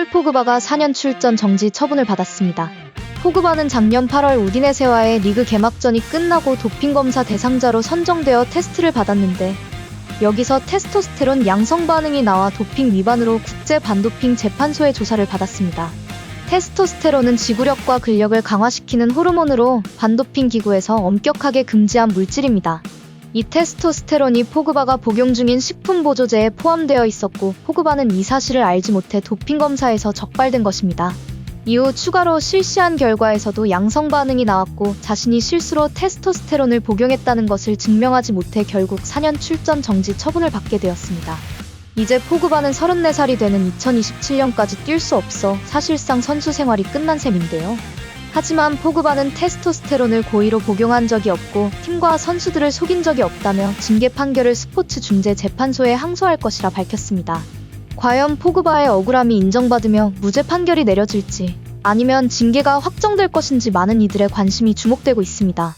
폴 포그바가 4년 출전 정지 처분을 받았습니다. 포그바는 작년 8월 우디네세와의 리그 개막전이 끝나고 도핑 검사 대상자로 선정되어 테스트를 받았는데 여기서 테스토스테론 양성 반응이 나와 도핑 위반으로 국제 반도핑 재판소의 조사를 받았습니다. 테스토스테론은 지구력과 근력을 강화시키는 호르몬으로 반도핑 기구에서 엄격하게 금지한 물질입니다. 이 테스토스테론이 포그바가 복용 중인 식품 보조제에 포함되어 있었고 포그바는 이 사실을 알지 못해 도핑 검사에서 적발된 것입니다. 이후 추가로 실시한 결과에서도 양성 반응이 나왔고 자신이 실수로 테스토스테론을 복용했다는 것을 증명하지 못해 결국 4년 출전 정지 처분을 받게 되었습니다. 이제 포그바는 34살이 되는 2027년까지 뛸 수 없어 사실상 선수 생활이 끝난 셈인데요. 하지만 포그바는 테스토스테론을 고의로 복용한 적이 없고 팀과 선수들을 속인 적이 없다며 징계 판결을 스포츠 중재 재판소에 항소할 것이라 밝혔습니다. 과연 포그바의 억울함이 인정받으며 무죄 판결이 내려질지 아니면 징계가 확정될 것인지 많은 이들의 관심이 주목되고 있습니다.